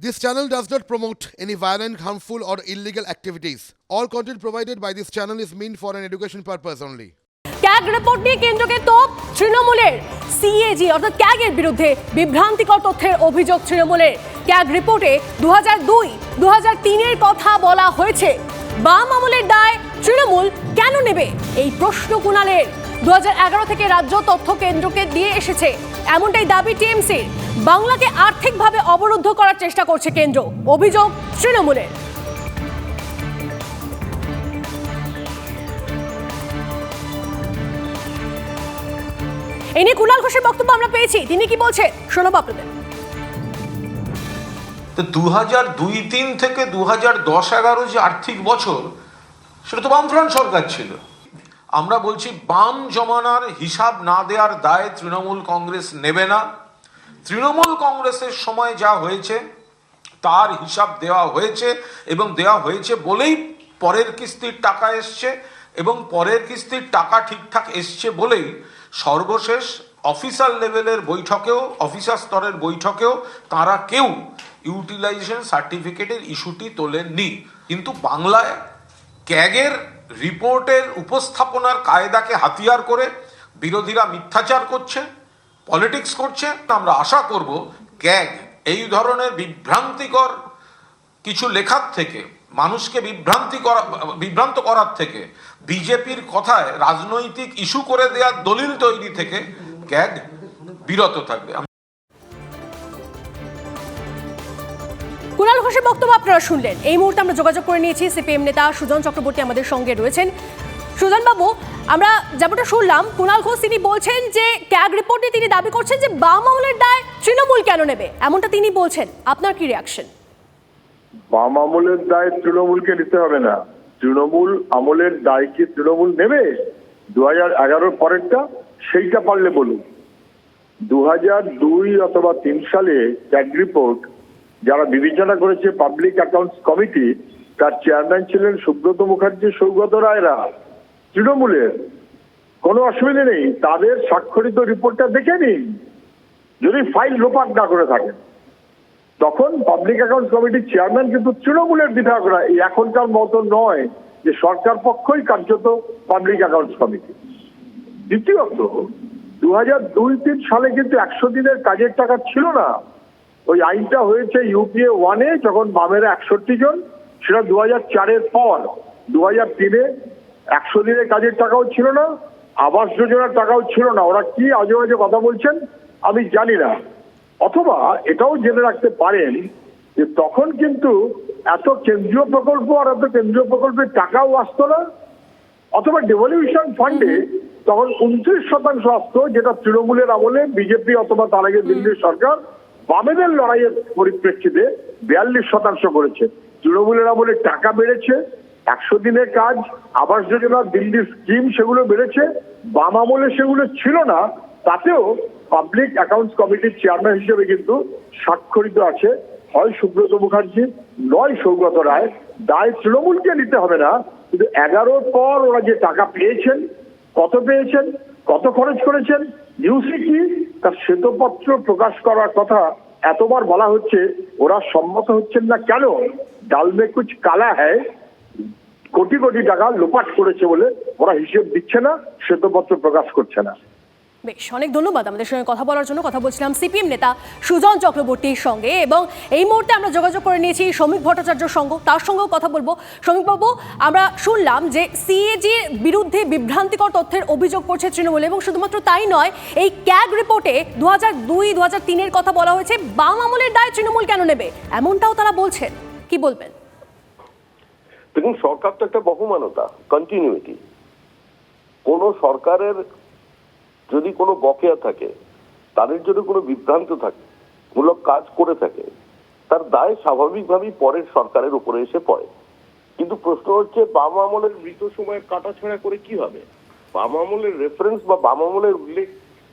This channel does not promote any violent, harmful, or illegal activities. All content provided by this channel is meant for an education purpose only. CAG report নিয়ে কেন্দ্রকে তোপ তৃণমূলের। CAG অর্থাৎ ক্যাগের বিরুদ্ধে বিভ্রান্তিকর তথ্যের অভিযোগ তৃণমূলের। ক্যাগ রিপোর্টে দু হাজার দুই দু তিনের কথা বলা হয়েছে। বাম আমলের দায় তৃণমূল কেন নেবে? এই প্রশ্ন কুণালের। দু থেকে রাজ্য তথ্য কেন্দ্রকে দিয়ে এসেছে। এমনটাই দাবি টিএমসির। বাংলাকে আর্থিকভাবে অবরুদ্ধ করার চেষ্টা করছে কেন্দ্র। অভিযোগ তৃণমূলের। এই নিয়ে কুণাল ঘোষের বক্তব্য আমরা পেয়েছি। তিনি কি বলছেন? শোনাবো আপনাদের। তো দু হাজার দুই তিন থেকে দু হাজার দশ এগারো যে আর্থিক বছর, সেটা তো বামফ্রন্ট সরকার ছিল। আমরা বলছি, বাম জমানার হিসাব না দেওয়ার দায় তৃণমূল কংগ্রেস নেবে না। তৃণমূল কংগ্রেসের সময় যা হয়েছে, তার হিসাব দেওয়া হয়েছে এবং দেওয়া হয়েছে বলেই পরের কিস্তির টাকা এসছে এবং পরের কিস্তির টাকা ঠিকঠাক এসছে বলেই সর্বশেষ অফিসার লেভেলের বৈঠকেও, অফিসার স্তরের বৈঠকেও তারা কেউ ইউটিলাইজেশন সার্টিফিকেটের ইস্যুটি তোলেননি। কিন্তু বাংলায় ক্যাগের রিপোর্টের উপস্থাপনার কায়দাকে হাতিয়ার করে বিরোধীরা মিথ্যাচার করছে পলিটিক্স করছে, আমরা আশা করব ক্যাগ এই ধরনের বিভ্রান্তিকর কিছু লেখার থেকে, মানুষকে বিভ্রান্তি করা, বিভ্রান্ত করার থেকে, বিজেপির কথায় রাজনৈতিক ইস্যু করে দেওয়ার দলিল তৈরি থেকে ক্যাগ বিরত থাকবে। কুণাল ঘোষের বক্তব্য আপনারা শুনলেন। এই মুহূর্তে আমরা যোগাযোগ করে নিয়েছি, সিপিএম নেতা সুজন চক্রবর্তী আমাদের সঙ্গে রয়েছেন। সুজন বাবু আমরা যেমনটা শুনলাম, কুণাল ঘোষ তিনি বলছেন যে ক্যাগ রিপোর্টে তিনি দাবি করছেন যে বাম আমলের দায় তৃণমূল কেন নেবে? এমনটা তিনি বলছেন। আপনার কি রিয়াকশন বাম আমলের দায় তৃণমূলকে নিতে হবে না। তৃণমূল আমলের দায় কি তৃণমূল নেবে? দু হাজার এগারোর পরেরটা, সেইটা পারলে বলুন। দু হাজার দুই অথবা তিন সালে ট্যাগ রিপোর্ট যারা বিবেচনা করেছে পাবলিক অ্যাকাউন্টস কমিটি তার চেয়ারম্যান ছিলেন সুব্রত মুখার্জি, সৌগত রায়রা। তৃণমূলের কোনো অসুবিধা নেই। তাদের স্বাক্ষরিত রিপোর্টটা দেখে নিন। যদি ফাইল লোপাট না করে থাকেন। তখন পাবলিক অ্যাকাউন্ট কমিটির চেয়ারম্যান কিন্তু তৃণমূলের বিধায়করা। এই এখনকার মতো নয় যে সরকার পক্ষই কার্যত পাবলিক অ্যাকাউন্টস কমিটি দ্বিতীয়ত দু হাজার দুই তিন সালে কিন্তু একশো দিনের কাজের টাকা ছিল না। ওই আইনটা হয়েছে ইউপিএ ওয়ানে যখন বামেরা একষট্টি জন, সেটা দু হাজার চারের পর। দু হাজার তিনে একশো দিনের কাজের টাকাও ছিল না আবাস যোজনার টাকাও ছিল না। ওরা কি আজে বাজে কথা বলছেন আমি জানি না। অথবা এটাও জেনে রাখতে পারেন যে তখন কিন্তু এত কেন্দ্রীয় প্রকল্প আর এত কেন্দ্রীয় প্রকল্পের টাকাও আসতো না। অথবা ডেভলিউশন ফান্ডে তখন উনত্রিশ শতাংশ আসতো যেটা তৃণমূলের আমলে বিজেপি অথবা তার আগে দিল্লির সরকার বামেদের লড়াইয়ের পরিপ্রেক্ষিতে বিয়াল্লিশ শতাংশ করেছে। তৃণমূলের আমলে টাকা বেড়েছে একশো দিনের কাজ, আবাস যোজনা, দিল্লির স্কিম সেগুলো বেড়েছে। বাম আমলে সেগুলো ছিল না, তাতেও পাবলিক অ্যাকাউন্টস কমিটির চেয়ারম্যান হিসেবে কিন্তু স্বাক্ষরিত আছে। হয় সুব্রত মুখার্জি, নয় সৌগত রায়। দায় তৃণমূলকে নিতে হবে না, কিন্তু এগারোর পর ওরা যে টাকা পেয়েছেন, কত পেয়েছেন, কত খরচ করেছেন নিউজে কি? তার শ্বেতপত্র প্রকাশ করার কথা এতবার বলা হচ্ছে, ওরা সম্মত হচ্ছেন না কেন? ডালমে কুচ কালা হ্যায়। কোটি কোটি টাকা লোপাট করেছে বলে ওরা হিসেব দিচ্ছে না, শ্বেতপত্র প্রকাশ করছে না। বেশ, অনেক ধন্যবাদ আমাদের সঙ্গে কথা বলার জন্য। কথা বলছিলাম সিপিএম নেতা সুজন চক্রবর্তীর সঙ্গে এবং এই মুহূর্তে আমরা যোগাযোগ করে নিয়েছি শ্রমিক ভট্টাচার্য সঙ্গে তার সঙ্গেও কথা বলব। শ্রমিকবাবু, আমরা শুনলাম যে সিএজির বিরুদ্ধে বিভ্রান্তিকর তথ্যের অভিযোগ করছে তৃণমূল এবং শুধুমাত্র তাই নয়, এই ক্যাগ রিপোর্টে দু হাজার দুই দু হাজার তিনের কথা বলা হয়েছে, বাম আমলের দায় তৃণমূল কেন নেবে? এমনটাও তারা বলছেন। কি বলবেন? দেখুন, সরকার তো একটা বহুমানতা কন্টিনিউটি কোন সরকারের যদি কোনো বকেয়া থাকে, তাদের যদি কোনো বিভ্রান্ত থাকে, মূলক কাজ করে থাকে, তার দায় স্বাভাবিকভাবেই পরের সরকারের উপরে এসে পড়ে। কিন্তু প্রশ্ন হচ্ছে, বাম আমলের মৃত সময় কাটাছাড়া করে কি হবে? বাম আমলের রেফারেন্স বা বাম আমলের উল্লেখ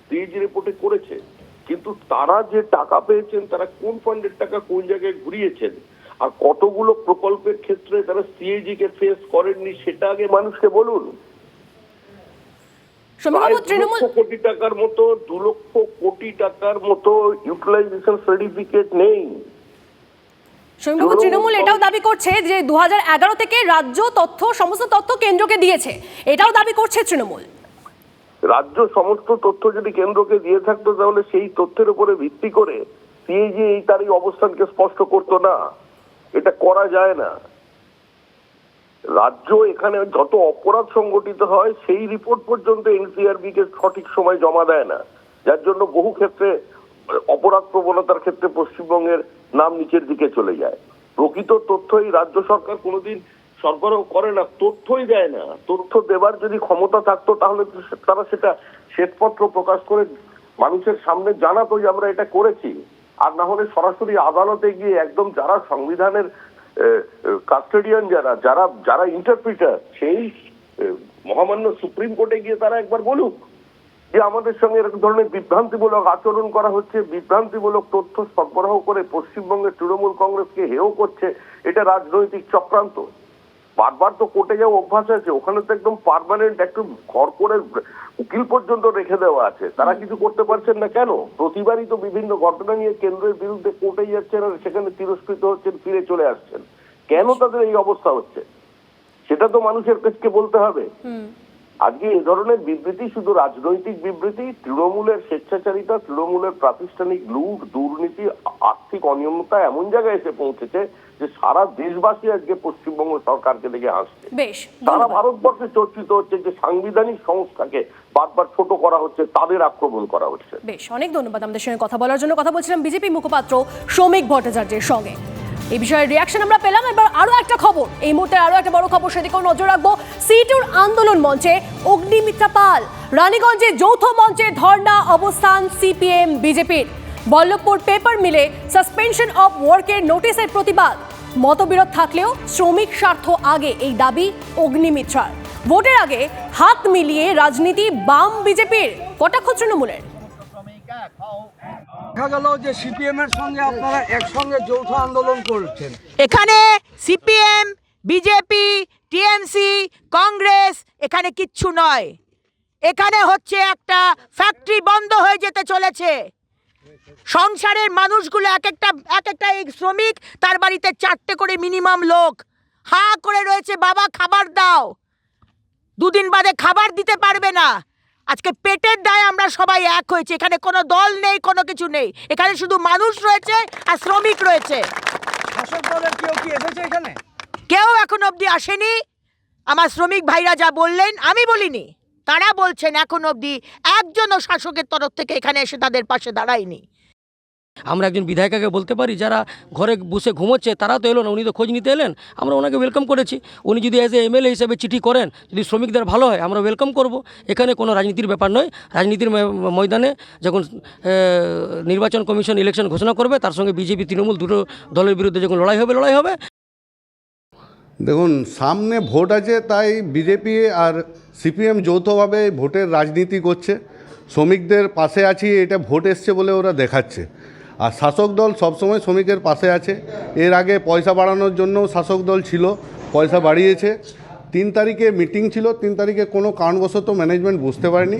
সিএজি রিপোর্টে করেছে, কিন্তু তারা যে টাকা পেয়েছেন, তারা কোন ফান্ডের টাকা কোন জায়গায় ঘুরিয়েছেন আর কতগুলো প্রকল্পের ক্ষেত্রে তারা সিএজি কে ফেস করেননি সেটা আগে মানুষকে বলুন। তৃণমূল কোটি টাকার মতো দু লক্ষ কোটি টাকার মতো ইউটিলাইজেশন সার্টিফিকেট নেই। তৃণমূল এটাও দাবি করছে যে দুহাজার এগারো থেকে রাজ্য তথ্য সমস্ত তথ্য কেন্দ্রকে দিয়েছে। এটাও দাবি করছে তৃণমূল। রাজ্য সমস্ত তথ্য যদি কেন্দ্রকে দিয়ে থাকতো তাহলে সেই তথ্যের উপরে ভিত্তি করে সিএজি এই তার এই অবস্থানকে স্পষ্ট করতো না। এটা করা যায় না। রাজ্য এখানে যত অপরাধ সংগঠিত হয়, সেই রিপোর্ট পর্যন্ত এনসিআরবি কে সঠিক সময় জমা দেয় না। যার জন্য বহু ক্ষেত্রে অপরাধ প্রবণতার ক্ষেত্রে পশ্চিমবঙ্গের নাম নিচের দিকে চলে যায়। প্রকৃত তথ্য এই রাজ্য সরকার কোনোদিন সরবরাহ করে না, তথ্যই দেয় না। তথ্য দেবার যদি ক্ষমতা থাকতো, তাহলে তারা সেটা শ্বেতপত্র প্রকাশ করে মানুষের সামনে জানাতো যে আমরা এটা করেছি। আর না হলে সরাসরি আদালতে গিয়ে একদম যারা সংবিধানের কাস্টোডিয়ান যারা যারা যারা ইন্টারপ্রিটার সেই মহামান্য সুপ্রিম কোর্টে গিয়ে তারা একবার বলুক যে আমাদের সঙ্গে এরকম ধরনের বিভ্রান্তিমূলক আচরণ করা হচ্ছে, বিভ্রান্তিমূলক তথ্য সরবরাহ করে পশ্চিমবঙ্গের তৃণমূল কংগ্রেসকে হেয় করছে, এটা রাজনৈতিক চক্রান্ত। বারবার তো কোর্টে যাওয়া অভ্যাস আছে ওখানে তো একদম পার্মানেন্ট একটু ঘর করে উকিল পর্যন্ত রেখে দেওয়া আছে। তারা কিছু করতে পারছেন না কেন? প্রতিবারই তো বিভিন্ন ঘটনা নিয়ে কেন্দ্রের বিরুদ্ধে কোর্টে যাচ্ছেন আর সেখানে তিরস্কৃত হচ্ছেন ফিরে চলে আসছেন। কেন তাদের এই অবস্থা হচ্ছে? সেটা তো মানুষের কাছে বলতে হবে। আজকে এ ধরনের বিবৃতি শুধু রাজনৈতিক বিবৃতি তৃণমূলের স্বেচ্ছাচারিতা তৃণমূলের প্রাতিষ্ঠানিক লুট দুর্নীতি আর্থিক অনিয়মতা এমন জায়গায় এসে পৌঁছেছে যে সারা দেশবাসী আজকে পশ্চিমবঙ্গ সরকারকে দেখে হাসছে। বেশ সারা ভারতবর্ষে চর্চিত হচ্ছে যে সাংবিধানিক সংস্থাকে বারবার ছোট করা হচ্ছে তাদের আক্রমণ করা হচ্ছে। বেশ অনেক ধন্যবাদ আমাদের সঙ্গে কথা বলার জন্য। কথা বলছিলাম বিজেপি মুখপাত্র শ্রমিক ভট্টাচার্যের সঙ্গে। এই বিষয়ে রিয়াকশন আমরা পেলাম। এবার আরও একটা খবর। এই মুহূর্তে আরও একটা বড় খবর সেদিকেও নজর রাখব। সিটুর আন্দোলন মঞ্চে অগ্নিমিত্রা পাল রানীগঞ্জে যৌথ মঞ্চে ধর্ণা অবস্থান সিপিএম বিজেপির। বল্লভপুর পেপার মিলে সাসপেনশন অফ ওয়ার্কের নোটিশের প্রতিবাদ। মতবিরোধ থাকলেও শ্রমিক স্বার্থ আগে এই দাবি অগ্নিমিত্রার। ভোটের আগে হাত মিলিয়ে রাজনীতি বাম বিজেপির। কটাক্ষ তৃণমূলের? দেখা গেল যে সিপিএম এর সঙ্গে আপনারা একসঙ্গে যৌথ আন্দোলন করছেন। এখানে সিপিএম বিজেপি টিএমসি কংগ্রেস এখানে কিচ্ছু নয়। এখানে হচ্ছে একটা ফ্যাক্টরি বন্ধ হয়ে যেতে চলেছে। সংসারের মানুষগুলো এক একটা এক একটা এই শ্রমিক তার বাড়িতে চারটে করে মিনিমাম লোক। হা করে রয়েছে বাবা খাবার দাও। দুদিন বাদে খাবার দিতে পারবে না। আজকে পেটের দায়ে আমরা সবাই এক হয়েছে। এখানে কোনো দল নেই কোনো কিছু নেই। এখানে শুধু মানুষ রয়েছে আর শ্রমিক রয়েছে। কেউ এখন অবধি আসেনি। আমার শ্রমিক ভাইরা যা বললেন আমি বলিনি। তারা বলছেন এখন অবধি একজনও শাসকের তরফ থেকে এখানে এসে তাদের পাশে দাঁড়ায়নি। আমরা একজন বিধায়িকাকে বলতে পারি, যারা ঘরে বসে ঘুমোচ্ছে, তারা তো এলো না, উনি তো খোঁজ নিতে এলেন। আমরা ওনাকে ওয়েলকাম করেছি। উনি যদি অ্যাজ এ এমএলএ হিসেবে চিঠি করেন, যদি শ্রমিকদের ভালো হয়, আমরা ওয়েলকাম করব। এখানে কোনো রাজনীতির ব্যাপার নয়। রাজনীতির ময়দানে যখন নির্বাচন কমিশন ইলেকশন ঘোষণা করবে, তার সঙ্গে বিজেপি, তৃণমূল দুটো দলের বিরুদ্ধে যখন লড়াই হবে লড়াই হবে। দেখুন, সামনে ভোট আছে, তাই বিজেপি আর সিপিএম যৌথভাবে ভোটের রাজনীতি করছে। শ্রমিকদের পাশে আছি, এটা ভোট এসছে বলে ওরা দেখাচ্ছে। আর শাসক দল সবসময় শ্রমিকের পাশে আছে। এর আগে পয়সা বাড়ানোর জন্য শাসক দল ছিল, পয়সা বাড়িয়েছে। তিন তারিখে মিটিং ছিল, তিন তারিখে কোনো কারণবশত ম্যানেজমেন্ট বুঝতে পারেনি।